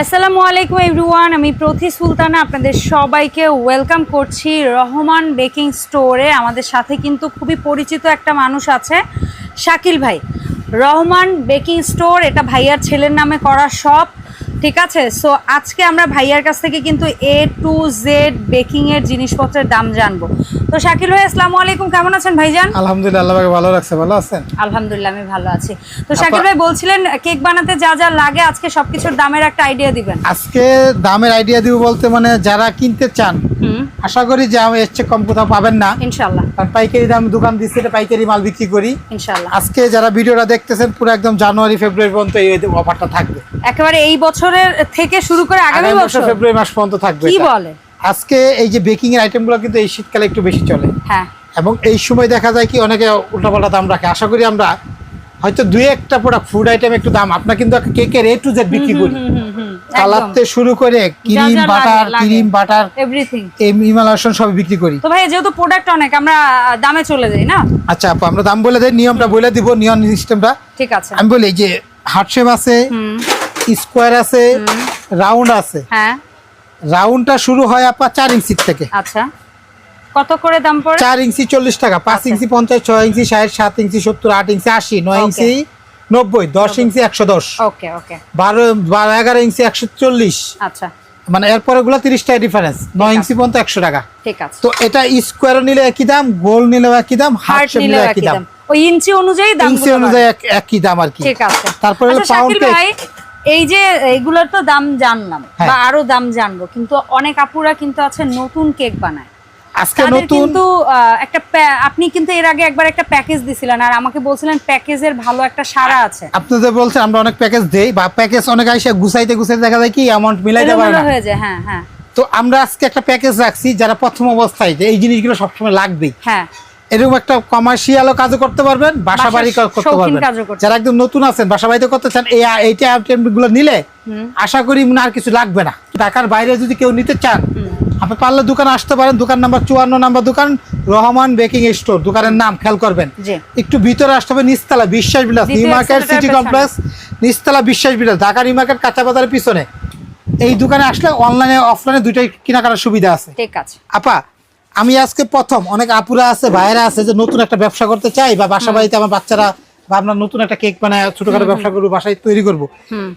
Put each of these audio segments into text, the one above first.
আসসালামু আলাইকুম এভরিওয়ান, আমি প্রতি সুলতানা আপনাদের সবাইকে ওয়েলকাম করছি রহমান বেকিং স্টোরে। আমাদের সাথে কিন্তু খুবই পরিচিত একটা মানুষ আছে, শাকিল ভাই। রহমান বেকিং স্টোর, এটা ভাইয়ার ছেলের নামে করা শপ। ঠিক আছে? সো আজকে আমরা ভাইয়ার কাছ থেকে কিন্তু এ টু জেড বেকিংয়ের জিনিসপত্রের দাম জানব। তো শাকিল ভাই আসসালামু আলাইকুম। কেমন আছেন ভাইজান? আলহামদুলিল্লাহ আল্লাহ ভালো রাখছে। ভালো আছেন? আলহামদুলিল্লাহ আমি ভালো আছি। তো শাকিল ভাই বলছিলেন কেক বানাতে যা যা লাগে আজকে সবকিছুর দামের একটা আইডিয়া দিবেন। আজকে দামের আইডিয়া দিব বলতে মানে যারা কিনতে চান হুম। আশা করি যে আমি এর চেয়ে কম কোথাও পাবেন না। ইনশাল্লাহ কারণ পাইকারি দাম দোকান দিচ্ছি এটা পাইকারি মাল বিক্রি করি। ইনশাল্লাহ আজকে যারা ভিডিওটা দেখতেছেন পুরো একদম জানুয়ারি ফেব্রুয়ারি পর্যন্ত এই অফারটা থাকবে। একেবারে এই বছরের থেকে শুরু করে আগামী বছর ফেব্রুয়ারি মাস পর্যন্ত থাকবে কি বলে? আজকে এই যে বেকিং এর আইটেমগুলো কিন্তু এই শীতকালে একটু বেশি চলে। হ্যাঁ। এবং এই সময় দেখা যায় কি অনেকে উল্টাপাল্টা দাম রাখে। আশা করি আমরা হয়তো দুই একটা প্রোডাক্ট ফুড আইটেম একটু দাম আমরা কিন্তু কেকের এ টু জেড বিক্রি করি। থেকে শুরু করে cream butter cream butter everything এই ইমালাসন সব বিক্রি করি। তো ভাই যেহেতু প্রোডাক্ট অনেক আমরা দামে চলে যাই না? আচ্ছা আপু আমরা দাম বলে দেই নিয়মটা বলে দিব নিয়ম সিস্টেমটা। ঠিক আছে। আমি বলি যে হার্ট শেপ আছে হুম। স্কোয়ার আছে রাউন্ড আছে। হ্যাঁ। রাউন্ডটা শুরু হয় আপা চার ইঞ্চি থেকে। আচ্ছা। কত করে দাম পড়ে? চার ইঞ্চি চল্লিশ টাকা পাঁচ আচ্ছা। ইঞ্চি পঞ্চাশ ছয় ইঞ্চি ষাট সাত ইঞ্চি সত্তর আট ইঞ্চি আশি নয় Okay. ইঞ্চি নব্বই দশ ইঞ্চি একশো দশ। ওকে ওকে। বারো বারো এগারো ইঞ্চি একশো চল্লিশ। আচ্ছা। মানে এরপরে গুলো তিরিশ টাকা ডিফারেন্স নয় ইঞ্চি পর্যন্ত একশো টাকা। ঠিক আছে। তো এটা স্কোয়ার নিলে একই দাম গোল নিলেও একই দাম হার্ট নিলেও একই দাম। ওই ইঞ্চি অনুযায়ী দাম ইঞ্চি অনুযায়ী একই দাম আর কি। ঠিক আছে। তারপরে হলো আচ্ছা, এই যে এগুলোর তো দাম জানলাম হ্যাঁ। বা আরও দাম জানব। কিন্তু অনেক আপুরা কিন্তু আছে নতুন কেক বানায়। আজকে নতুন কিন্তু একটা আপনি কিন্তু এর আগে একবার একটা প্যাকেজ দিছিলেন আর আমাকে বলছিলেন প্যাকেজের ভালো একটা সারা আছে আপনি যে বলছেন আমরা অনেক প্যাকেজ দেই বা প্যাকেজ অনেক আইসা গুছাইতে গুছাইতে দেখা যায় কি অ্যামাউন্ট মিলাইতে পারে না হয়ে যায় হ্যাঁ হ্যাঁ তো আমরা আজকে একটা প্যাকেজ রাখছি যারা প্রথম অবস্থায় যে এই জিনিসগুলো সবসময় লাগবেই হ্যাঁ এরকম একটা কমার্শিয়ালও কাজও করতে পারবেন বাসা বাড়ি করতে পারবেন যারা একদম নতুন আছেন বাসা বাড়িতে করতে চান এই এইটা গুলো নিলে আশা করি মনে হয় আর কিছু লাগবে না ঢাকার বাইরে যদি কেউ নিতে চান আপনি পারলে দোকানে আসতে পারেন দোকান নাম্বার চুয়ান্ন নাম্বার দোকান রহমান বেকিং স্টোর দোকানের নাম খেয়াল করবেন। একটু ভিতরে আসতে হবে নিস্তালা বিশ্বাস বিলাস নিউ মার্কেট সিটি কমপ্লেক্স নিস্তালা বিশ্বাস বিলাস ঢাকা নিউ মার্কেট কাঁচা বাজারের পিছনে। এই দোকানে আসলে অনলাইনে অফলাইনে দুইটাই কেনাকাটার সুবিধা আছে। ঠিক আছে। আপা আমি আজকে প্রথম অনেক আপুরা আছে ভাইয়েরা আছে যে নতুন একটা ব্যবসা করতে চাই বা বাসা বাড়িতে আমার বাচ্চারা বা আমরা নতুন একটা কেক বানায় ছোটখাটো ব্যবসা করব বাসায় তৈরি করব।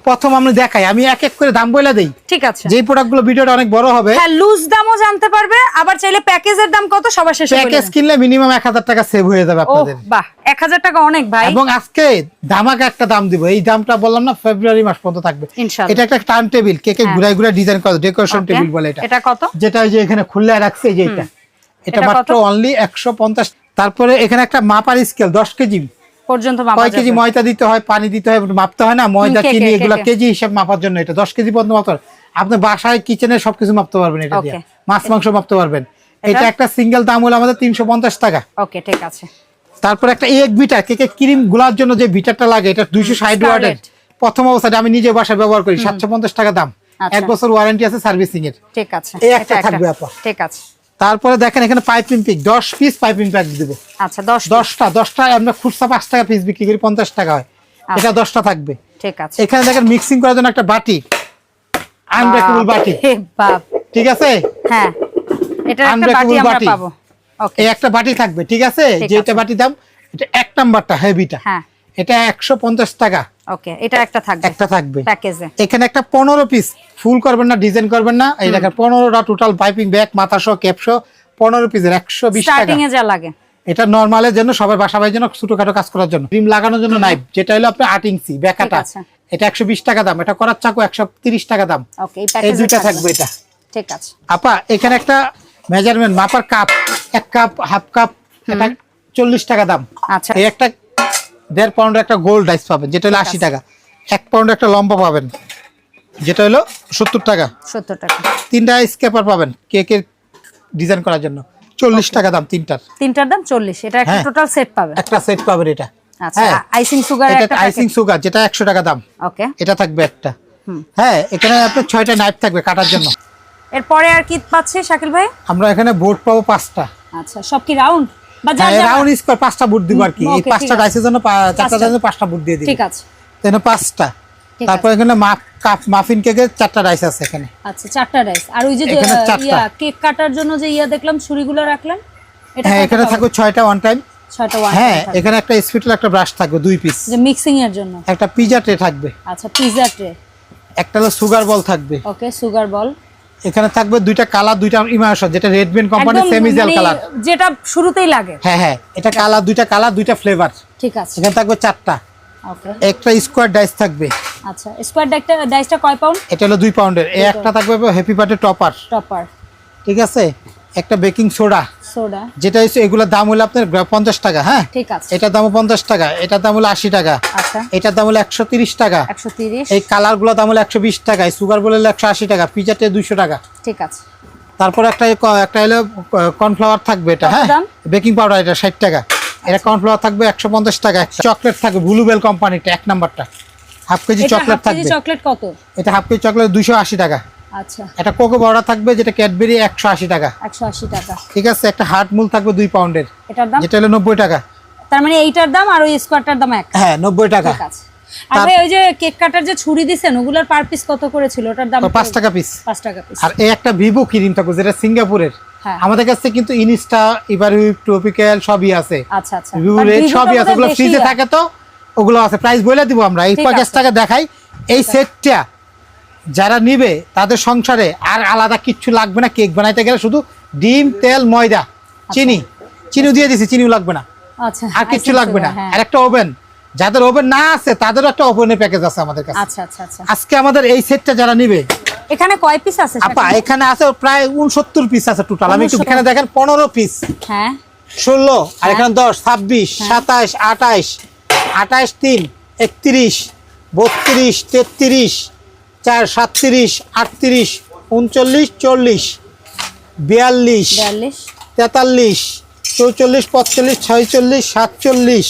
প্রথম আমি দেখাই আমি এক এক করে দাম বলে দেই। ঠিক আছে। যেই প্রোডাক্টগুলো ভিডিওটা অনেক বড় হবে হ্যাঁ লুজ দামও জানতে পারবে আবার চাইলে প্যাকেজের দাম কত সবার শেষে প্যাকেজ কিনলে মিনিমাম এক হাজার টাকা সেভ হয়ে যাবে আপনাদের। বাহ এক হাজার টাকা অনেক ভাই। এবং আজকে ধামাকা একটা দাম দিব এই দামটা বললাম না ফেব্রুয়ারি মাস পর্যন্ত থাকবে। ইনশাআল্লাহ। এটা একটা টার্ন টেবিল কেকে। ঘুরাই ঘুরাই ডিজাইন করা ডেকোরেশন টেবিল বলে এটা। এটা কত? যেটা ওই যে এখানে খুললে রাখছে এই যে এটা এটা মাত্র অনলি একশো পঞ্চাশ। তারপরে এখানে একটা মাপার স্কেল দশ কেজি। পর্যন্ত কয় কেজি ময়দা দিতে হয় পানি দিতে হয় মাপতে হয় না ময়দা চিনি এগুলো কেজি হিসাব মাপার জন্য এটা। দশ কেজি পর্যন্ত মাপতে আপনি বাসায় কিচেনে সবকিছু মাপতে পারবেন এটা দিয়ে। মাছ মাংস মাপতে পারবেন। এটা? একটা সিঙ্গেল দাম হলো আমাদের তিনশো পঞ্চাশ টাকা। ওকে ঠিক আছে। তারপর একটা এক বিটার কেকে ক্রিমগুলার জন্য যে বিটারটা লাগে এটা দুইশো ষাট Scarlett। প্রথম অবস্থায় আমি নিজে বাসায় ব্যবহার করি সাতশো পঞ্চাশ টাকা দাম। আচ্ছা। এক বছর ওয়ারেন্টি আছে সার্ভিসিং এর ঠিক আছে। এই একটা। থাকবে আপা। ঠিক আছে। তারপরে দেখেন এখানে পাইপিং পিক দশ পিস পাইপিং প্যাক দিব। আচ্ছা দশ দশটা দশটা আমরা খুচরা পাঁচ টাকা পিস বিক্রি করি পঞ্চাশ টাকা হয়। আচ্ছা। এটা দশটা থাকবে। ঠিক আছে। এখানে দেখেন মিক্সিং করার জন্য একটা বাটি আনব্রেকেবল বাটি। ঠিক আছে? হ্যাঁ এটা একটা বাটি আমরা পাবো। ওকে। একটা বাটি থাকবে ঠিক আছে? যেটা। বাটি দাম এটা এক নাম্বারটা হেভিটা হ্যাঁ। এটা একশো পঞ্চাশ টাকা। ওকে এটা একটা থাকবে। একটা থাকবে। প্যাকেজে। এখানে একটা পনেরো পিস ফুল করবেন না ডিজাইন করবেন না। এই দেখেন পনেরোটা টোটাল পাইপিং ব্যাগ মাথা সহ ক্যাপসো পনেরো পিসের একশো বিশ টাকা। স্টার্টিং এ যা লাগে। এটা নর্মালের জন্য সবাই বাসা বাড়ির জন্য ছোটখাটো কাজ করার জন্য। ক্রিম লাগানোর জন্য নাইফ যেটা হলো আপনার আট ইঞ্চি ব্যাকাটা এটা একশো বিশ টাকা দাম এটা করার চাকু একশো তিরিশ টাকা দাম। ওকে এই দুইটা থাকবে। এটা। ঠিক আছে। আপা এখানে একটা মেজারমেন্ট মাপার কাপ এক কাপ হাফ কাপ এটা চল্লিশ টাকা দাম। আচ্ছা। এই একটা দেড় পাউন্ডের একটা গোল্ড ডাইস পাবেন যেটা হলো আশি টাকা। এক পাউন্ডের একটা লম্বা পাবেন যেটা হলো সত্তর টাকা। সত্তর টাকা। তিনটা স্কেপার পাবেন কেকের ডিজাইন করার জন্য। চল্লিশ টাকা দাম তিনটার। তিনটার দাম চল্লিশ এটা একটা। টোটাল সেট পাবে একটা সেট পাবেন এটা। আচ্ছা হ্যাঁ। আইসিং সুগার এটা আইসিং সুগার যেটা একশো টাকা দাম। ওকে এটা থাকবে একটা। হ্যাঁ এখানে আপনার ছয়টা নাইফ থাকবে কাটার জন্য। এরপরে আর কি পাচ্ছি শাকিল ভাই? আমরা এখানে বোর্ড পাবো পাঁচটা। আচ্ছা সব কি রাউন্ড রাউন্ড স্কোয়ার পাঁচটা বুট দিব আর কি। এই পাঁচটা ডাইসের জন্য চারটা পাঁচটা। পাঁচটা বুট দিয়ে দিই ঠিক আছে। তাহলে পাঁচটা। তারপর এখানে মাফ কাপ মাফিন কেকের চারটা রাইস আছে এখানে। আচ্ছা চারটা রাইস আর ওই যে যে, এখানে আহ, চারটা। ইয়া কেক কাটার জন্য যে ইয়া দেখলাম ছুরিগুলো রাখলেন? হ্যাঁ এখানে? থাকবে ছয়টা ওয়ান টাইম ছয়টা ওয়ান হ্যাঁ এখানে একটা স্পিটাল একটা ব্রাশ থাকবে দুই পিস যে মিক্সিং এর জন্য। একটা পিজা ট্রে থাকবে। আচ্ছা পিজা ট্রে একটা হলো সুগার বল থাকবে। ওকে সুগার বল এখানে থাকবে দুইটা কালার দুইটা ইমার্শন যেটা রেডমিন কোম্পানির সেমিজাল কালার যেটা শুরুতেই লাগে। হ্যাঁ হ্যাঁ এটা কালার দুইটা কালার দুইটা ফ্লেভার ঠিক আছে। এখানে থাকবে চারটা। ওকে। একটা স্কোয়ার ডাইস থাকবে। আচ্ছা স্কোয়ার ডাইসটা ডাইসটা কয় পাউন্ড এটা হলো 2 পাউন্ডের এই একটা থাকবে হ্যাপি বার্থডে টপার টপার ঠিক আছে? একটা বেকিং সোডা সোডা। যেটা হচ্ছে এগুলোর দাম হলো আপনার গ্রা- পঞ্চাশ টাকা হ্যাঁ? ঠিক আছে। এটার দাম পঞ্চাশ টাকা এটার দাম হলো আশি টাকা। আচ্ছা। এটার দাম হলো একশো তিরিশ টাকা। একশো তিরিশ। এই কালারগুলো দাম হলো একশো বিশ টাকা সুগার বলে হলো একশো আশি টাকা পিজাতে দুইশো টাকা। ঠিক আছে। তারপর একটা একটা হলো কর্নফ্লাওয়ার থাকবে এটা হ্যাঁ? বেকিং পাউডার এটা ষাট টাকা। এটা কর্নফ্লাওয়ার থাকবে একশো পঞ্চাশ টাকা চকলেট থাকবে ব্লুবেল কোম্পানিটা এক নাম্বারটা। হাফ কেজি এটা চকলেট হাফ কেজি থাকবে। চকলেট কত? এটা হাফ কেজি চকলেট দুশো আশি টাকা। আচ্ছা। একটা কোকো পাউডার থাকবে যেটা ক্যাডবেরি একশো আশি টাকা। একশো আশি টাকা। ঠিক আছে একটা হার্ট মূল থাকবে দুই পাউন্ডের। এটার দাম? যেটা হলো নব্বই টাকা। তার মানে এইটার দাম আর ওই স্কোয়ারটার দাম এক? হ্যাঁ নব্বই টাকা। ঠিক আছে। আর ভাই ওই যে কেক কাটার যে ছুরি দিছেন ওগুলোর পার পিস কত করে ছিল ওটার দাম তো পাঁচ টাকা পিস পাঁচ টাকা পিস আর এই একটা ভিভো ক্রিম থাকবে যেটা সিঙ্গাপুরের। হ্যাঁ। আমাদের কাছে কিন্তু ইনস্টা ইভারি ট্রপিক্যাল সবই আছে। আচ্ছা আচ্ছা। ভিভো রেড সবই আছে। ওগুলো ফ্রিজে থাকে তো ওগুলো আছে। প্রাইস বলে দিব আমরা। এই ঠিক প্যাকেজটাকে দেখাই। এই সেটটা যারা নিবে তাদের সংসারে আর আলাদা কিচ্ছু লাগবে না। কেক বানাইতে গেলে শুধু ডিম তেল ময়দা চিনি। চিনি দিয়ে দিছি চিনিও লাগবে না। আচ্ছা আর কিচ্ছু লাগবে না। হ্যাঁ। আর একটা ওভেন যাদের ওভেন না আছে তাদেরও একটা ওভেনের প্যাকেজ আছে আমাদের কাছে। আচ্ছা আচ্ছা আচ্ছা। আজকে আমাদের এই সেটটা যারা নিবে এখানে কয় পিস আছে আপা এখানে আছে প্রায় উনসত্তর পিস আছে টোটাল আমি একটু এখানে দেখেন পনেরো পিস হ্যাঁ। ষোলো আর এখানে দশ ছাব্বিশ সাতাশ আঠাইশ আঠাইশ তিন একত্রিশ বত্রিশ তেত্রিশ চার সাতত্রিশ আটত্রিশ উনচল্লিশ চল্লিশ বিয়াল্লিশ তেতাল্লিশ চৌচল্লিশ পঁয়তাল্লিশ ছয়চল্লিশ সাতচল্লিশ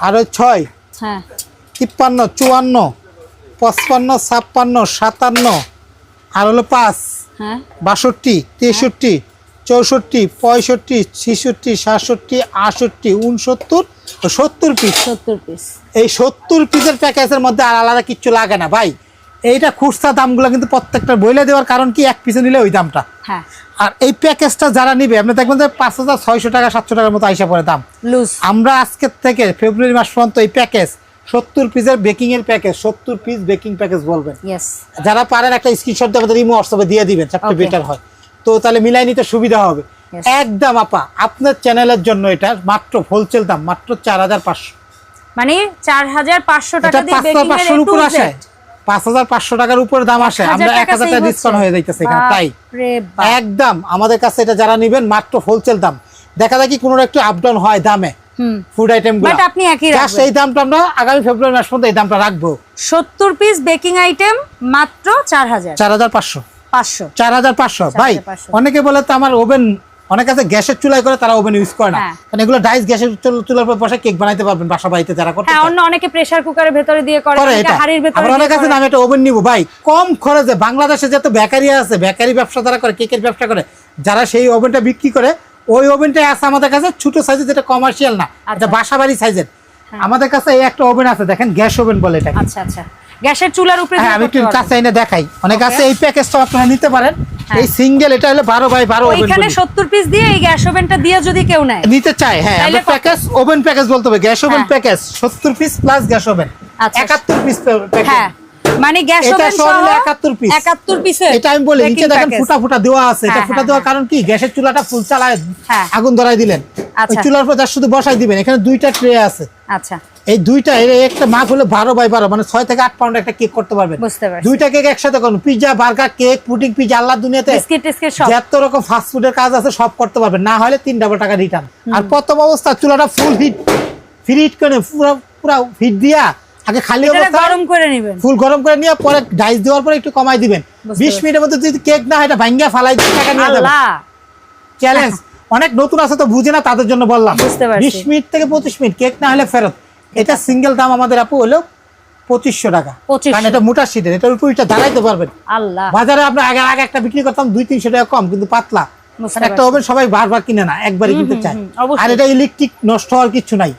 আরও ছয় হ্যাঁ। তিপ্পান্ন চুয়ান্ন পঁচপান্ন ছাপ্পান্ন সাতান্ন আর হলো পাঁচ হ্যাঁ। বাষট্টি তেষট্টি চৌষট্টি পঁয়ষট্টি ছেষট্টি সাতষট্টি আটষট্টি উনসত্তর সত্তর পিস সত্তর পিস এই সত্তর পিসের প্যাকেজের মধ্যে আর আলাদা কিচ্ছু লাগে না ভাই। এইটা খুচরা দামগুলো কিন্তু প্রত্যেকটা বইলে দেওয়ার কারণ কি? এক পিসে নিলে ওই দামটা। হ্যাঁ। আর এই প্যাকেজটা যারা নিবে আপনি দেখবেন যে পাঁচ হাজার ছয়শো টাকা সাতশো টাকার মতো আইসা পড়ে দাম। আমরা আজকের থেকে ফেব্রুয়ারি মাস পর্যন্ত এই প্যাকেজ সত্তর পিসের বেকিং এর প্যাকেজ সত্তর পিস বেকিং প্যাকেজ বলবেন। যারা পারেন একটা স্ক্রিনশট দিয়ে আমাদের ইমো হোয়াটসঅ্যাপে দিয়ে দিবেন সবচেয়ে বেটার হয়। তো তাহলে মিলাই নিতে সুবিধা হবে। একদম আপা আপনার চ্যানেলের জন্য এটা মাত্র হোলসেল দাম মাত্র চার হাজার পাঁচশো। মানে চার হাজার পাঁচশো টাকা দিয়ে বেকিং এর উপর। আসে। পাঁচ হাজার পাঁচশো টাকার উপরে দাম আসে। আমরা এক হাজার টাকা ডিসকাউন্ট হয়ে যাইতেছে এখানে তাই? একদম আমাদের কাছে এটা যারা নিবেন মাত্র হোলসেল দাম। দেখা যায় কি কোনো একটু আপ ডাউন হয় দামে ফুড আইটেম বাট আপনি একই রাখবেন। এই দামটা আমরা আগামী ফেব্রুয়ারি মাস পর্যন্ত এই দামটা রাখব। সত্তর পিস বেকিং আইটেম মাত্র চার হাজার। চার হাজার পাঁচশো। পাঁচশো। চার হাজার পাঁচশো। ভাই অনেকে বলে তো আমার ওভেন অনেক আছে গ্যাসের চুলায় করে তারা ওভেন ইউজ করে না। হ্যাঁ। কারণ এগুলো ডাইস গ্যাসের চুলার উপর বসে কেক বানাইতে পারবেন বাসা বাড়িতে যারা করতে হ্যাঁ অন্য অনেকে প্রেসার কুকারের ভেতরে দিয়ে করে এটা। হাড়ির ভেতরে আবার অনেক আছে আমি একটা ওভেন নিবো। ভাই কম খরচে বাংলাদেশে যত বেকারি আছে বেকারি ব্যবসা যারা করে কেকের ব্যবসা করে যারা সেই ওভেনটা বিক্রি করে ওই ওভেনটাই আছে আমাদের কাছে ছোট সাইজের যেটা কমার্শিয়াল না এটা আচ্ছা। বাসা বাড়ি সাইজের আমাদের কাছে এই একটা ওভেন আছে দেখেন গ্যাস ওভেন বলে এটা আচ্ছা আচ্ছা। গ্যাসের চুলার উপরে হ্যাঁ আমি একটু কাছে এনে দেখাই অনেক আছে এই প্যাকেজটা আপনারা নিতে পারেন হ্যাঁ। এই সিঙ্গেল এটা হলো বারো বাই বারো ওভেন ওইখানে সত্তর পিস দিয়ে এই গ্যাস ওভেনটা দিয়ে যদি কেউ নেয় নিতে চাই হ্যাঁ আমরা প্যাকেজ ওভেন প্যাকেজ বলতে হবে গ্যাস ওভেন। প্যাকেজ সত্তর পিস প্লাস গ্যাস ওভেন আচ্ছা। একাত্তর পিস প্যাকেজ হ্যাঁ মানে গ্যাস ওভেন সহ সহ হলো 71 piece। একাত্তর পিসে এটা আমি বলি নিচে দেখেন ফুটা ফুটা দেওয়া আছে এটা হ্যাঁ, ফুটা হ্যাঁ, দেওয়ার। কারণ কি গ্যাসের চুলাটা ফুল চালায়। আগুন ধরাই দিলেন ওই আচ্ছা। চুলার উপর শুধু বসাই দিবেন এখানে দুইটা ট্রে আছে আচ্ছা। এই দুইটা একটা মাপ হলো বারো বাই বারো মানে ছয় থেকে আট পাউন্ড একটা কেক করতে পারবেন। দুইটা কেক একসাথে করুন pizza burger cake pudding pizza আল্লাহ দুনিয়াতে যত রকম কাজ আছে সব করতে পারবেন। না হলে তিন ডাবল টাকা রিটার্ন আর প্রথম অবস্থা চুলাটা ফুল হিট ফ্রি হিট করে পুরো পুরো হিট দিয়া আগে খালি গরম করে নেবেন। ফুল গরম করে নিয়ে পরে ডাইস দেওয়ার পরে একটু কমাই দিবেন। বিশ মিনিটের মধ্যে যদি কেক না হয় এটা ভাঙ্গিয়া ফালাই টাকা নিয়ে যাবেন। চ্যালেঞ্জ অনেক নতুন আছে তো বুঝে না তাদের জন্য বললাম। বিশ মিনিট থেকে পঁচিশ মিনিট কেক না হলে ফেরত। এটা সিঙ্গেল দাম আমাদের আপু হলো পঁচিশশো টাকা। 2500 কারণ এটা মোটা শীতের এটার উপর এটা দাঁড়াইতে পারবেন। আল্লাহ। বাজারে আপনার আগে আগে একটা বিক্রি করতাম দুই তিনশো টাকা কম কিন্তু পাতলা। একটা ওভেন সবাই বারবার কিনে না একবারই কিনতে চায়। আর এটা ইলেকট্রিক নষ্ট হওয়ার কিছু নাই।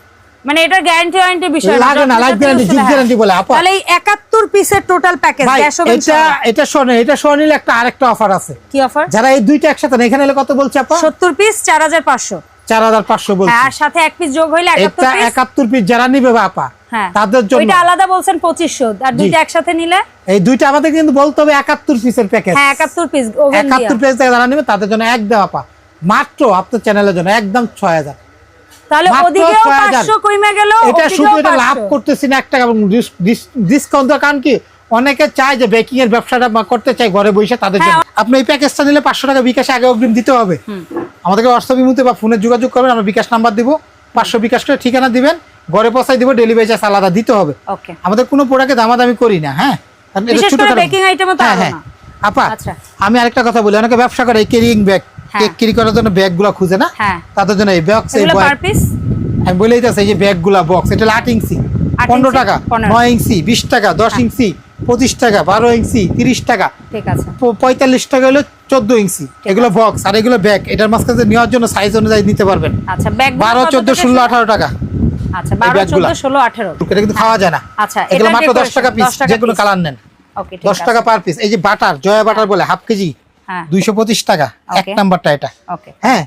মানে এটা গ্যারান্টি ওয়ারেন্টি বিষয় লাগে না, life guarantee, যুগ guarantee বলে, আপা। তাহলে এই 71 পিসের টোটাল প্যাকেজ ভাই গ্যাস ওভেন এটা এটা শোনে এটা শোনিল একটা আরেকটা অফার আছে। কি অফার যারা এই দুইটা একসাথে নেয়, এখানে এলে কত বলছে আপা? 70 পিস 4500 চার হাজার পাঁচশো বলছে। হ্যাঁ আর সাথে এক পিস যোগ হইলে 71 পিস এটা পিস একাত্তর পিস যারা নিবে বা আপা হ্যাঁ। তাদের জন্য। ওইটা আলাদা বলছেন 2500 আর দুইটা একসাথে নিলে? এই দুইটা আমাদের কিন্তু বলতে হবে একাত্তর পিসের প্যাকেজ হ্যাঁ 71 পিস ওভেন দিয়া। একাত্তর পিস যারা নিবে তাদের জন্য এক একদম আপা। মাত্র আপনার চ্যানেলের জন্য একদম ছয় হাজার। তাহলে ওদিকেও 500 কমে গেল এটা শুধু এটা লাভ করতেছি না টাকা এবং ডিসকাউন্ট কারণ কি অনেকে চায় যে বেকিং এর ব্যবসাটা করতে চায় ঘরে বসে তাদের জন্য হ্যাঁ। আপনি এই প্যাকেজটা নিলে পাঁচশো টাকা বিকাশে আগে অগ্রিম দিতে হবে আমাদেরকে হোয়াটসঅ্যাপ ইমুতে বা ফোনে যোগাযোগ করবেন আমরা বিকাশ নাম্বার দিব পাঁচশো বিকাশ করে ঠিকানা দিবেন ঘরে পৌঁছাই দিব ডেলিভারি চার্জ আলাদা দিতে হবে ওকে আমাদের কোনো প্রোডাক্টে দামাদামি করি না হ্যাঁ কারণ এটা item এ তো হ্যাঁ হ্যাঁ। আপা আচ্ছা। আমি আরেকটা কথা বলি অনেকে ব্যবসা করে এই ক্যারিং ব্যাগ। কেক ক্যারি করার জন্য ব্যাগগুলা খুঁজে না? হ্যাঁ। তাদের জন্য এই বক্স এই আমি বলেই যাচ্ছি এই যে ব্যাগগুলা বক্স এটা আট ইঞ্চি। পনেরো টাকা। নয় ইঞ্চি বিশ টাকা দশ ইঞ্চি পঁচিশ টাকা বারো ইঞ্চি তিরিশ টাকা। ঠিক আছে। পঁয়তাল্লিশ টাকা হলো চোদ্দ ইঞ্চি। এগুলো বক্স আর এগুলো ব্যাগ এটার মাঝখানে নেওয়ার জন্য সাইজ অনুযায়ী নিতে পারবেন। আচ্ছা ব্যাগ বারো চোদ্দ ষোলো আঠারো টাকা। আচ্ছা 12 ব্যাগগুলা। 14 16 18 এটা কিন্তু খাওয়া যায় না। আচ্ছা, এগুলো মাত্র দশ টাকা পিস 10 টাকা যে কোনো piece। কালার নেন। দশ টাকা পার পিস এই যে বাটার জয়া বাটার বলে হাফ কেজি। হ্যাঁ দুইশো পঁচিশ টাকা এক নাম্বারটা এটা। হ্যাঁ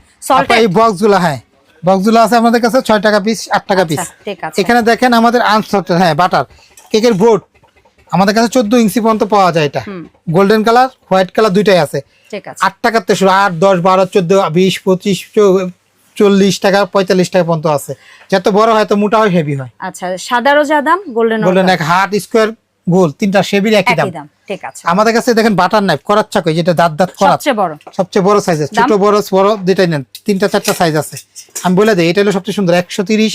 এই বক্স হ্যাঁ বক্স আছে আমাদের কাছে ছয় টাকা পিস আট টাকা পিস আচ্ছা। এখানে দেখেন আমাদের হ্যাঁ বাটার কেকের বোর্ড। আমাদের কাছে চোদ্দ ইঞ্চি পর্যন্ত পাওয়া যায় এটা। গোল্ডেন কালার হোয়াইট কালার দুইটাই আছে। আট টাকার থেকে শুরু আট দশ বারো চোদ্দ বিশ পঁচিশ চল্লিশ টাকা পঁয়তাল্লিশ টাকা পর্যন্ত আছে। যত বড় হয় তো মোটা হয় হেভি হয়। আচ্ছা সাদারও যা দাম গোল্ডেন গোল্ডেন এক হাট স্কোয়ার গোল তিনটা সেবির একই দাম। ঠিক আছে। আমাদের কাছে দেখেন বাটার নাইফ করার চাকরি যেটা দাঁত দাঁত করা। সবচেয়ে বড়। সবচেয়ে বড় সাইজের ছোট বড় বড় নেন তিনটা চারটা সাইজ আছে। আমি বলে দিই এটা হলো সবচেয়ে সুন্দর একশো তিরিশ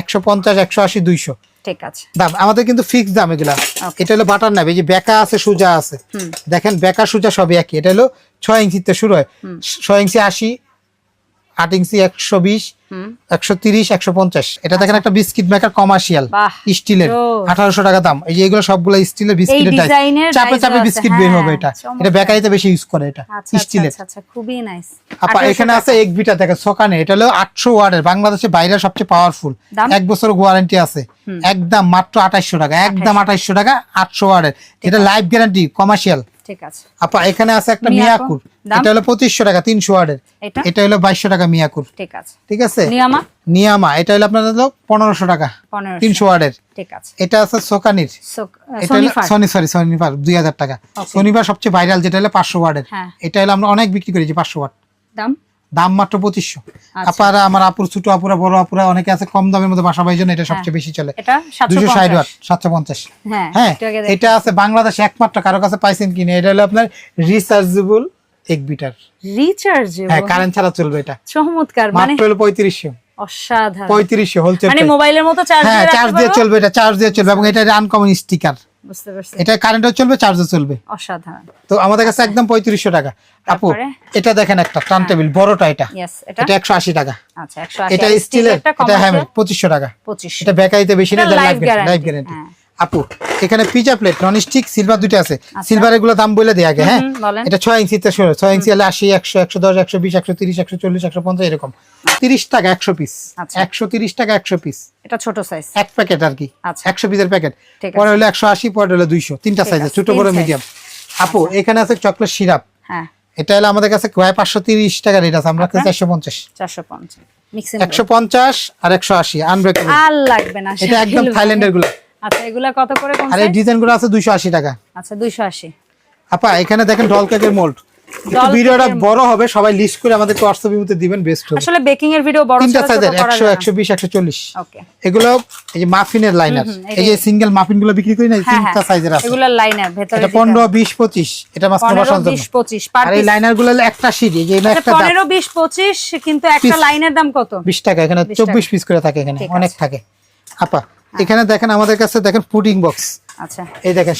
একশো পঞ্চাশ একশো আশি দুইশো। ঠিক আছে। দাম আমাদের কিন্তু ফিক্স দাম এগুলা। এটা হলো বাটার নাইফ এই যে বেকা আছে সুজা আছে। দেখেন বেকা সুজা সবই একই। এটা হলো ছয় ইঞ্চিতে শুরু হয়। ছয় ইঞ্চি আশি আট ইঞ্চি একশো বিশ একশো তিরিশ একশো পঞ্চাশ। এটা দেখেন একটা বিস্কিট মেকার কমার্শিয়াল স্টিলের আঠারোশো টাকা দাম। এই যে এগুলো সবগুলো স্টিলের বিস্কিটের চাপে চাপে বিস্কিট বের হবে হ্যাঁ, এটা। এটা বেকারিতে বেশি ইউজ করে এটা আচ্ছা আচ্ছা স্টিলের। আচ্ছা, আচ্ছা খুবই নাইস আপা এখানে আছে এক বিটা দেখে সকানে। এটা হলো আটশো ওয়ার্ডের বাংলাদেশে বাইরে সবচেয়ে পাওয়ারফুল এক বছর ওয়ারেন্টি আছে। একদম মাত্র আঠাইশশো টাকা একদম আঠাইশশো। টাকা আটশো ওয়ার্ডের এটা লাইফ গ্যারান্টি কমার্শিয়াল ঠিক আছে। আপা এখানে আছে একটা মিয়াকুর। এটা হলো টাকা এটা? এটা হলো টাকা মিয়াকুর ঠিক আছে। ঠিক আছে? নিয়ামা? নিয়ামা এটা হলো হলো টাকা 1500 তিনশো ওয়ার্ডের। ঠিক আছে। এটা আছে সোকানির। এটা হলো সনি সরি সনিফার দুই হাজার টাকা। শনিবার সবচেয়ে ভাইরাল যেটা হলো পাঁচশো ওয়ার্ডের। হ্যাঁ। এটা হলো আমরা অনেক বিক্রি করেছি পাঁচশো ওয়ার্ড। দাম? দাম মাত্র পঁচিশশো। আচ্ছা। আপনারা আমার আপুর ছোট আপুরা বড় আপুরা অনেকে আছে কম দামের মধ্যে বাসা বাইজন এটা সবচেয়ে বেশি চলে। এটা দুশো ষাট ওয়াট সাতশো পঞ্চাশ। হ্যাঁ হ্যাঁ। এটা আছে বাংলাদেশে একমাত্র কারও কাছে পাইছেন কিনা? এটা হলো আপনার রিচার্জেবল এক বিটার। রিচার্জ হ্যাঁ কারেন্ট ছাড়া চলবে এটা। চমৎকার মানে মাত্র হলো পঁয়ত্রিশশো। অসাধারণ। পঁয়ত্রিশশো হোলসেল মানে মোবাইলের মতো চার্জ হ্যাঁ চার্জ দিয়ে চলবে এটা চার্জ দিয়ে চলবে এবং এটা আনকমন স্টিকার বুঝতে পারছি। এটা কারেন্টও চলবে চার্জও চলবে। অসাধারণ। তো আমাদের কাছে একদম পঁয়ত্রিশশো টাকা। আপু এটা দেখেন একটা টার্ন টেবিল বড়টা এটা। এটা? এটা একশো আশি টাকা। আচ্ছা 180 এটা স্টিলের এটা হ্যাঁ পঁচিশশো টাকা। 25 এটা বেকারিতে বেশি না লাইফ গ্যারান্টি হ্যাঁ। আপু এখানে pizza plate non stick silver দুটো আছে সিলভার এগুলো দাম বলে দেয় আগে হ্যাঁ? এটা ছয় ইঞ্চিতে শুরু ছয় ইঞ্চি হলে আশি একশো একশো দশ একশো বিশ একশো তিরিশ একশো চল্লিশ একশো পঞ্চাশ এরকম। তিরিশ টাকা একশো পিস আচ্ছা। একশো তিরিশ টাকা একশো পিস এটা ছোট সাইজ এক প্যাকেট আর কি। আচ্ছা। একশো পিসের প্যাকেট পরে হলো একশো আশি পরে হলো দুইশো। তিনটা আছে, ছোট বড় মিডিয়াম আপু এখানে আছে চকলেট সিরাপ হ্যাঁ। এটা হলো আমাদের কাছে প্রায় পাঁচশো তিরিশ টাকা রেট আছে। আমরা আচ্ছা। চারশো পঞ্চাশ। 450 মিক্সিং একশো পঞ্চাশ আর একশো আশি। আনব্রেকেবল আর লাগবে না। এটা একদম থাইল্যান্ডেরগুলো। আচ্ছা এগুলা কত করে কোন আর এই ডিজাইন আছে দুইশো আশি টাকা। আচ্ছা 280 আপা এখানে দেখেন ডল কেকের মোল্ড ভিডিওটা বড় হবে সবাই লিস্ট করে আমাদের হোয়াটসঅ্যাপ ইমুতে দিবেন বেস্ট হবে। আসলে বেকিং এর ভিডিও বড় তিনটা ছোট সাইজের করা একশো যায় একশো বিশ একশো চল্লিশ। ওকে এগুলো এই যে মাফিনের লাইনার এই যে সিঙ্গেল মাফিনগুলো বিক্রি করি না হ্যাঁ তিনটা সাইজের আছে। এগুলা লাইনার ভেতরে এটা পনেরো বিশ পঁচিশ। এটা মাঝখানে 15 বসানোর জন্য। 20 25 আর এই লাইনারগুলো একটা এই যে এটা একটা দাম 15 20 25 কিন্তু একটা। লাইনের দাম কত? বিশ টাকা এখানে 20 চব্বিশ পিস করে থাকে এখানে অনেক থাকে। আপা এখানে দেখেন আমাদের কাছে দেখেন পুডিং বক্স আচ্ছা। এই দেখেন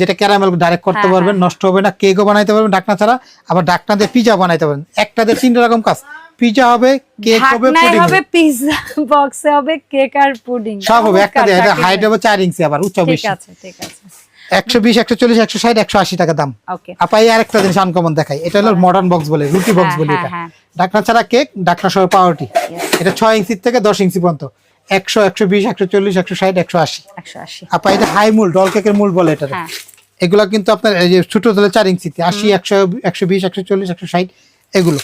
যেটা ক্যারামেল ডাইরেক্ট করতে হ্যাঁ, পারবেন নষ্ট হবে না কেকও বানাইতে পারবেন ডাকনা ছাড়া। আবার ডাকনা দিয়ে পিজা বানাইতে পারবেন। একটা দিয়ে তিনটা রকম কাজ। পিজা হবে কেক হবে পুডিং হবে পিৎজা বক্সে হবে কেক আর পুডিং সব হবে একটা দিয়ে এটা হাইট হবে চার ইঞ্চি আবার উচ্চ ঠিক বেশি। আছে ঠিক আছে। একশো বিশ একশো চল্লিশ একশো ষাট একশো আশি টাকা দাম। ওকে আপা এই আরেকটা জিনিস আনকমন দেখাই। এটা হলো মডার্ন বক্স বলে রুটি বক্স হ্যাঁ, বলে হ্যাঁ, এটা। হ্যাঁ। ডাকনা ছাড়া কেক ডাকনা সহ পাউরুটি। এটা ছয় ইঞ্চি থেকে দশ ইঞ্চি পর্যন্ত। একশো একশো বিশ একশো চল্লিশ একশো ষাট একশো আশি। আপা এটা হাই মূল ডল কেকের মূল বলে এটা হ্যাঁ। এগুলো কিন্তু আপনার এই যে ছোট দলে চার ইঞ্চিতে আশি একশো একশো বিশ একশো চল্লিশ একশো ষাট এগুলো।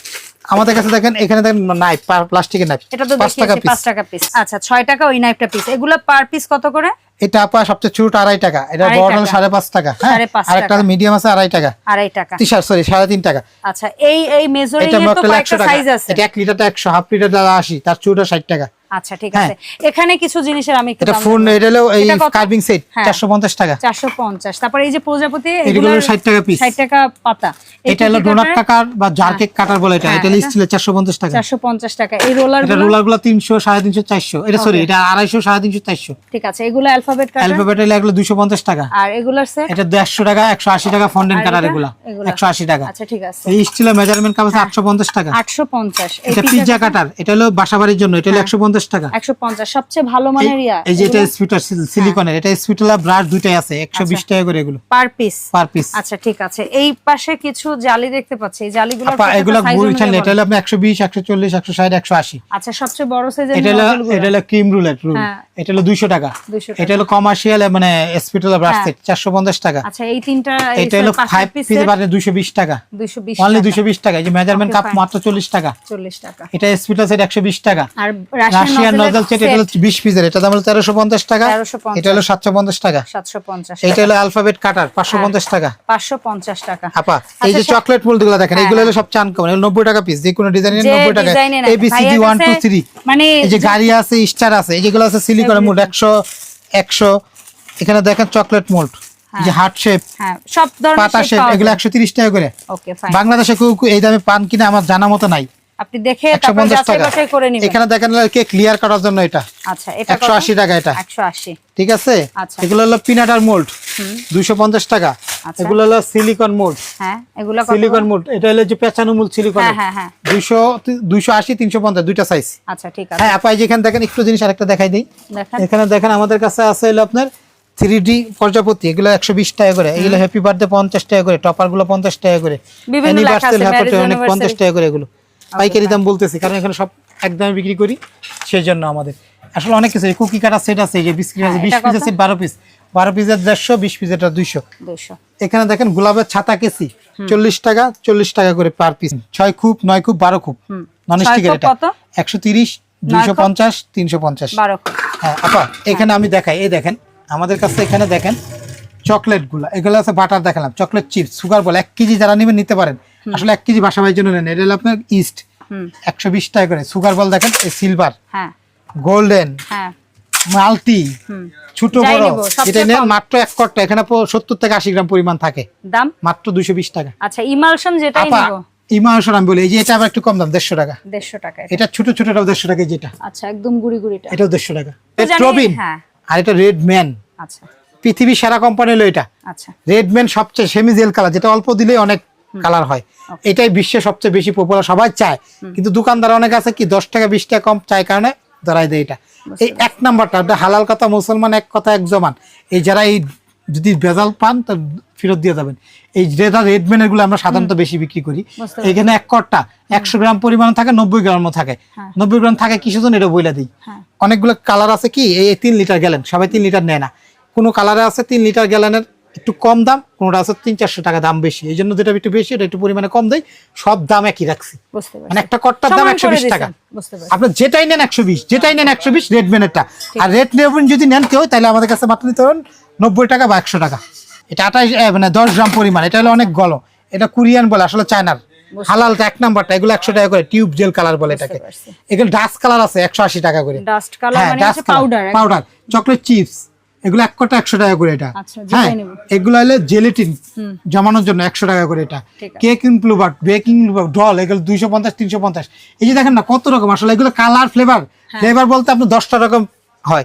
আমাদের কাছে দেখেন এখানে দেখেন নাইফ প্লাস্টিকের নাইফ এটা তো পাঁচ টাকা পিস টাকা পিস আচ্ছা ছয় টাকা ওই নাইফটা পিস এগুলো পার পিস কত করে? এটা আপা সবচেয়ে ছোট আড়াই টাকা। এটা বড় হলো টাকা। সাড়ে পাঁচ টাকা। হ্যাঁ আর একটা মিডিয়াম আছে আড়াই টাকা। আড়াই টাকা। টি শার্ট সরি সাড়ে তিন টাকা। আচ্ছা এই এই মেজরিং এটা এর তো একশো কয়েকটা সাইজ আছে। এটা এক লিটারটা একশো হাফ লিটারটা আশি তার চুটা ষাট টাকা। আচ্ছা ঠিক হ্যাঁ। আছে। এখানে কিছু জিনিসের আমি এটা জানব। এটা হলো এই কার্ভিং সেট হ্যাঁ। চারশো পঞ্চাশ টাকা। চারশো পঞ্চাশ। তারপরে এই যে প্রজাপতি এগুলো 60 টাকা piece। ষাট টাকা পাতা। এটা হলো ডোনাট কাটার বা জার কেক কাটার বলে এটা। হ্যাঁ, এটা চারশো পঞ্চাশ টাকা। চারশো পঞ্চাশ টাকা। এই রোলার এটা রোলারগুলো তিনশো সাড়ে তিনশো চারশো। এটা সরি এটা আড়াইশো সাড়ে তিনশো চারশো। ঠিক আছে এগুলো অ্যালফাবেট কাটার? অ্যালফাবেট এগুলো দুশো পঞ্চাশ টাকা। আর এগুলার সেট এটা দেড়শো টাকা একশো আশি টাকা ফন্ডেন কাটার? এগুলা। এগুলা? একশো আশি টাকা। আচ্ছা ঠিক আছে। এই স্টিলের মেজারমেন্ট কাপ আছে আটশো পঞ্চাশ টাকা। আটশো পঞ্চাশ। এটা পিজ্জা কাটার? এটা হলো বাসা বাড়ির জন্য। এটা হলো একশো পঞ্চাশ টাকা। একশো পঞ্চাশ সবচেয়ে ভালো মানের ইয়া এই যে এটা স্পিটার সিলিকনের এটা স্পিটুলা ব্রাশ দুইটাই আছে একশো বিশ টাকা করে এগুলো। পার পিস পার পিস আচ্ছা ঠিক আছে। এই পাশে কিছু জালি দেখতে পাচ্ছি। এই জালিগুলো এগুলো এটা হলো আপনি একশো বিশ একশো চল্লিশ একশো ষাট একশো আশি। আচ্ছা সবচেয়ে বড় সাইজের এটা হলো এটা হলো ক্রিম রুলেট রুল হ্যাঁ। এটা হলো দুইশো টাকা। 200 টাকা। এটা হলো কমার্শিয়াল মানে স্পিটুলা ব্রাশ হ্যাঁ। সেট চারশো পঞ্চাশ টাকা। আচ্ছা এই তিনটা এটা হলো ফাইভ পিস বারে দুইশো বিশ টাকা। দুইশো বিশ অনলি দুইশো বিশ টাকা। এই যে মেজারমেন্ট কাপ মাত্র চল্লিশ টাকা। চল্লিশ টাকা। এটা স্পিটার সেট একশো বিশ টাকা। আর রাশিয়ান নজল সেট এটা হলো বিশ পিসের এটা দাম হলো তেরোশো পঞ্চাশ টাকা। 1350 এটা হলো সাতশো পঞ্চাশ টাকা। সাতশো পঞ্চাশ এটা হলো অ্যালফাবেট কাটার পাঁচশো পঞ্চাশ টাকা। পাঁচশো পঞ্চাশ টাকা। আপা এই আচ্ছা, যে চকলেট মোল্ডগুলো দেখেন হ্যাঁ, এগুলো হলো সব চান কমন নব্বই টাকা পিস যে কোনো ডিজাইনের যে নব্বই টাকা এ বি সি ডি ভাইয়ের ওয়ান টু কাছে থ্রি মানে এই যে গাড়ি আছে স্টার আছে এই যেগুলো আছে সিলিকন মোল্ড একশো একশো। এখানে দেখেন চকলেট মোল্ড এই যে হার্ট শেপ হ্যাঁ সব ধরনের পাতা শেপ এগুলো যায়। একশো তিরিশ টাকা করে। ওকে ফাইন বাংলাদেশে এই দামে পান কিনা আমার জানা মতো নাই। আপনি দেখে তারপর যাচাই বাছাই করে নিবেন। এখানে দেখেন কে ক্লিয়ার করার জন্য এটা। আচ্ছা এটা টাকা এটা। ঠিক আছে? আচ্ছা। এগুলো হলো পিনাটার মোল্ড টাকা। আচ্ছা। এগুলো হলো সিলিকন মোল্ড হ্যাঁ এগুলো সিলিকন মোল্ড এটা হলো যে পেঁচানো মূল সিলিকন হ্যাঁ হ্যাঁ দুইটা সাইজ আচ্ছা ঠিক আছে। হ্যাঁ আপাই যেখানে দেখেন একটু জিনিস আরেকটা দেখাই দিই। এখানে দেখেন আমাদের কাছে আছে হলো আপনার থ্রি ডি প্রজাপতি। এগুলো একশো বিশ টাকা করে। এগুলো হ্যাপি বার্থডে পঞ্চাশ টাকা করে। টপারগুলো পঞ্চাশ টাকা করে। অনেক পঞ্চাশ টাকা করে এগুলো। পাইকারি দাম বলতেছি কারণ এখানে সব একদমই বিক্রি করি সেই জন্য আমাদের। আসলে অনেক কিছু কুকি কাটার সেট আছে এই যে বিস্কিট আছে হ্যাঁ, বিশ এটা পিসের কত? সেট বারো পিস বারো পিসের দেড়শো বিশ পিসের দুইশো। এখানে দেখেন গোলাপের ছাতা কেসি চল্লিশ টাকা চল্লিশ টাকা করে পার পিস ছয় খুব নয় খুব বারো খুব। নন ছয় স্টিকের এটা। একশো তিরিশ দুইশো পঞ্চাশ তিনশো পঞ্চাশ। হ্যাঁ আপা এখানে আমি দেখাই এই দেখেন আমাদের কাছে এখানে দেখেন চকলেটগুলা এগুলো আছে বাটার দেখালাম চকলেট চিপস সুগার বল এক কেজি যারা নেবেন নিতে পারেন আসলে এক কেজি বাসা বাড়ির জন্য নেন। এটা হলো আপনার ইস্ট। একশো বিশ টাকা করে। সুগার বল দেখেন সিলভার। হ্যাঁ। গোল্ডেন। হ্যাঁ। মাল্টি। ছোট বড়। এটা নেন। মাত্র এক কট্টা। এখানে সত্তর থেকে আশি গ্রাম পরিমাণ থাকে। দাম? মাত্র দুইশো বিশ টাকা। আচ্ছা ইমালশন যেটাই নিব। আমি বলি এই যে এটা আবার একটু কম দাম দেড়শো টাকা। দেড়শো টাকা এটা। ছোট ছোটটাও দেড়শো টাকা যেটা আচ্ছা একদম গুড়ি গুড়িটা। এটাও দেড়শো টাকা। ট্রবিন হ্যাঁ। আর এটা রেড ম্যান আচ্ছা। পৃথিবীর সেরা কোম্পানি হলো এটা। আচ্ছা। রেডম্যান সবচেয়ে সেমি জেল কালার যেটা অল্প দিলেই অনেক কালার হয়। এটাই বিশ্বে সবচেয়ে বেশি পপুলার সবাই চায়। কিন্তু দোকানদার অনেক আছে কি দশ টাকা বিশ টাকা কম চায় কারণে ধরাই দেয় এটা। এই এক নাম্বারটা হালাল কথা মুসলমান এক কথা এক জমান এই যারা এই যদি ভেজাল পান তা ফেরত দিয়ে যাবেন এই যেটা রেডম্যানেরগুলো আমরা সাধারণত বেশি বিক্রি করি। এখানে এক কটটা একশো গ্রাম পরিমাণ থাকে নব্বই গ্রামও থাকে। হ্যাঁ। নব্বই গ্রাম থাকে কিছু জন এটা বইলা দিই। হ্যাঁ। অনেকগুলো কালার আছে কি এই তিন লিটার গ্যালেন সবাই তিন লিটার নেয় না। কোনো কালারে আছে তিন লিটার গ্যালেনের? একটু কম দাম কোনোটা আছে তিন চারশো টাকা দাম বেশি। এই জন্য যেটা একটু বেশি এটা একটু পরিমাণে কম দেয় সব দাম একই রাখছি। মানে একটা কট্টার দাম একশো বিশ টাকা। আপনার যেটাই নেন একশো বিশ যেটাই নেন একশো বিশ রেড মেনেরটা। আর রেড নেবেন যদি নেন কেউ তাহলে আমাদের কাছে মাত্র নিতে পারেন নব্বই টাকা বা একশো টাকা। এটা আঠাশ মানে দশ গ্রাম পরিমাণ। এটা হলো অনেক গলো এটা কোরিয়ান বলে আসলে চায়নার। হালালটা এক নাম্বারটা। এগুলো একশো টাকা করে টিউব জেল কালার বলে এটাকে। এগুলো ডাস্ট কালার আছে একশো আশি টাকা করে। Dust colour powder powder chocolate chips এগুলো এক কটা একশো টাকা করে এটা। আচ্ছা, হ্যাঁ এগুলো হলে জেলেটিন জমানোর জন্য একশো টাকা করে এটা। কেক ইন কেক ইনক্লুবার বেকিং ডল এগুলো দুইশো পঞ্চাশ তিনশো পঞ্চাশ। এই যে দেখেন না কত রকম আসলে এগুলো কালার ফ্লেভার। ফ্লেভার বলতে আপনি দশটা রকম হয়।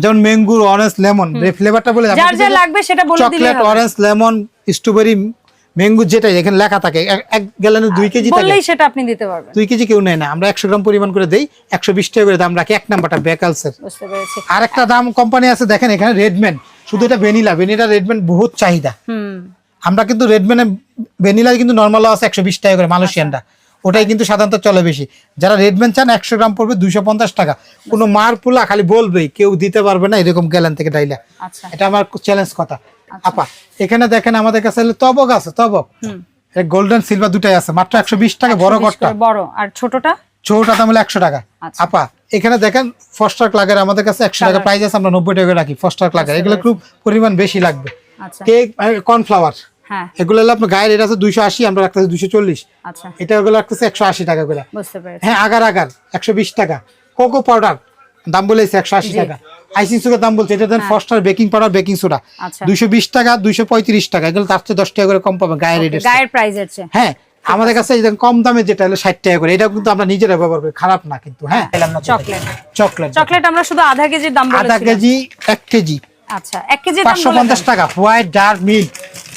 যেমন ম্যাঙ্গুর অরেঞ্জ লেমন ফ্লেভারটা বলে যার যা লাগবে সেটা বলে দিলেই chocolate. Orange lemon strawberry mango যেটাই এখানে লেখা থাকে এক- এক দুই কেজি থাকে। বললেই সেটা আপনি দিতে পারবেন। দুই কেজি কেউ নেয় না। আমরা একশো গ্রাম পরিমাণ করে দেই একশো বিশ টাকা করে দাম রাখি এক নাম্বারটা বেকালসের আর একটা দাম কোম্পানি আছে দেখেন এখানে রেডম্যান শুধু এটা ভ্যানিলা ভ্যানিলা রেডম্যান বহুত চাহিদা। হুম। আমরা কিন্তু রেডম্যানে ভ্যানিলা কিন্তু নর্মাল আছে একশো বিশ টাকা করে মালয়েশিয়ানটা ওটাই কিন্তু সাধারণত চলে বেশি। যারা রেডম্যান চান একশো গ্রাম পড়বে দুইশো পঞ্চাশ টাকা। কোনো মার পোলা খালি বলবেই কেউ দিতে পারবে না এরকম গেলেন থেকে ডাইলা। আচ্ছা। এটা আমার চ্যালেঞ্জ কথা। আপা এখানে দেখেন আমাদের কাছে তবক আছে তবক। গোল্ডেন সিলভার দুটাই আছে মাত্র একশো বিশ টাকা বড় কটটা বড়। আর ছোটটা? ছোটটা দাম হলো একশো টাকা। আচ্ছা। আপা এখানে দেখেন ফস্টার ক্লাগের আমাদের কাছে একশো টাকা প্রাইস আছে আমরা নব্বই টাকা রাখি ফস্টার ক্লাগের এগুলো খুব পরিমাণ বেশি লাগবে। আচ্ছা। কেক কর্নফ্লাওয়ার হ্যাঁ। এগুলো হলো আপনার গায়ের এটা আছে দুইশো আশি আমরা রাখতেছি দুইশো চল্লিশ। আচ্ছা। এটা ওগুলো রাখতেছে একশো আশি টাকা করে। হ্যাঁ আগার আগার একশো বিশ টাকা। কোকো পাউডার দাম বলেছে একশো আশি টাকা। আইসিং সুগার দাম বলছে এটা দেন Foster baking powder baking soda দুইশো বিশ টাকা দুইশো পঁয়ত্রিশ টাকা এগুলো তার চেয়ে দশ টাকা করে কম পাবেন গায়ের রেটের গায়ের প্রাইজের চেয়ে। হ্যাঁ আমাদের কাছে কম দামে যেটা হলো ষাট টাকা করে এটা কিন্তু আমরা নিজেরা ব্যবহার করি খারাপ না কিন্তু হ্যাঁ। চকলেট। চকলেট। চকলেট আমরা শুধু আধা কেজির দাম আধা কেজি এক কেজি। আচ্ছা এক দাম পাঁচশো পঞ্চাশ টাকা হোয়াইট ডার্ক মিল্ক।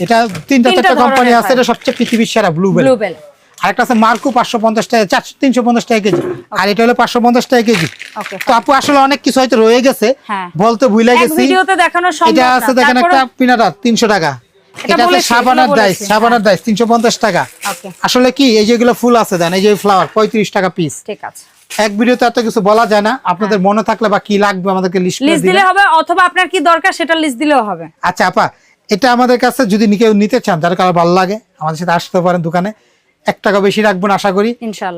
এটা তিনটা চারটা কোম্পানি আছে এটা সবচেয়ে পৃথিবীর সেরা ব্লুবেল। ব্লুবেল। আরেকটা আছে মার্কো পাঁচশো পঞ্চাশ টাকা চারশো তিনশো পঞ্চাশ টাকা কেজি। আর এটা হলো পাঁচশো পঞ্চাশ টাকা কেজি। তো আপু আসলে অনেক কিছু হয়তো রয়ে গেছে। হ্যাঁ। বলতে ভুলে গেছি। এটা আছে দেখেন একটা পিনাটার তিনশো টাকা। এটা এটা আছে সাবানার ডাইস সাবানার ডাইস তিনশো পঞ্চাশ টাকা। আসলে কি এই যেগুলো ফুল আছে দেন এই যে ফ্লাওয়ার পঁয়ত্রিশ টাকা পিস ঠিক আছে। এক ভিডিওতে এত কিছু বলা যায় না। আপনাদের মনে থাকলে বা কি লাগবে আমাদেরকে লিস্ট লিস্ট দিলে হবে অথবা আপনার কি দরকার সেটা লিস্ট দিলেও হবে। আচ্ছা আপা এটা আমাদের কাছে যদি কেউ নিতে চান যার কারও ভালো লাগে আমাদের সাথে আসতে পারেন দোকানে। এক টাকা বেশি রাখবেন আশা করি।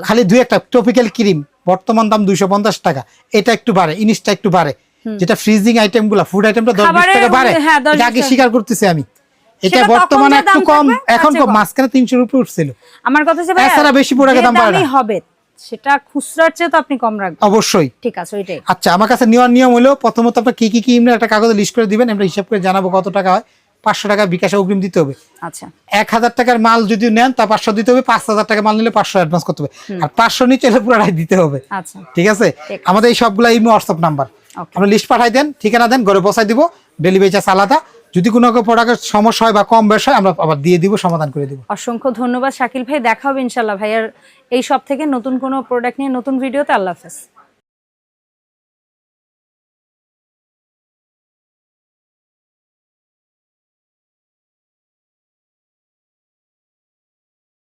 খালি দুই একটা টপিক্যাল ক্রিম বর্তমান দাম দুইশো পঞ্চাশ টাকা। এটা একটু বাড়ে ইনিশটা একটু বাড়ে। যেটা ফ্রিজিং আইটেমগুলা ফুড আইটেমটা দশ বিশ টাকা বাড়ে। হ্যাঁ, এটা আগে স্বীকার করতেছি আমি। এটা বর্তমানে একটু কম এখন কম কম। মাঝখানে তিনশোর উপরে উঠছিল। আমার কথা এছাড়া বেশি প্রোডাক্টের দাম বাড়ে হবে সেটা খুচরার চেয়ে তো আপনি কম রাখবেন। অবশ্যই। ঠিক আছে ওইটাই। আচ্ছা আমার কাছে নেওয়ার নিয়ম হলো প্রথমত আপনার কি কি কি একটা কাগজে লিস্ট করে দিবেন আমরা হিসাব করে জানাব কত টাকা হয়। পাঁচশো টাকা বিকাশে অগ্রিম দিতে হবে। আচ্ছা। এক হাজার টাকার মাল যদি নেন তা পাঁচশো দিতে হবে পাঁচ হাজার টাকা মাল নিলে পাঁচশো অ্যাডভান্স করতে হবে। আর পাঁচশো নিচে হলে পুরোটাই দিতে হবে। আচ্ছা। ঠিক আছে? আমাদের এই সবগুলো ইমো হোয়াটসঅ্যাপ নাম্বার. আমরা লিস্ট পাঠাই দেন ঠিকানা দেন ঘরে বসাই দিব ডেলিভারি চার্জ আলাদা। যদি কোনো প্রোডাক্টের সমস্যা হয় বা কম বেশ হয় আমরা আবার দিয়ে দিব সমাধান করে দিব। অসংখ্য ধন্যবাদ শাকিল ভাই। দেখা হবে ইনশাল্লাহ ভাইয়ার এই সব থেকে নতুন কোনো প্রোডাক্ট নিয়ে নতুন ভিডিওতে আল্লাহ হাফেজ।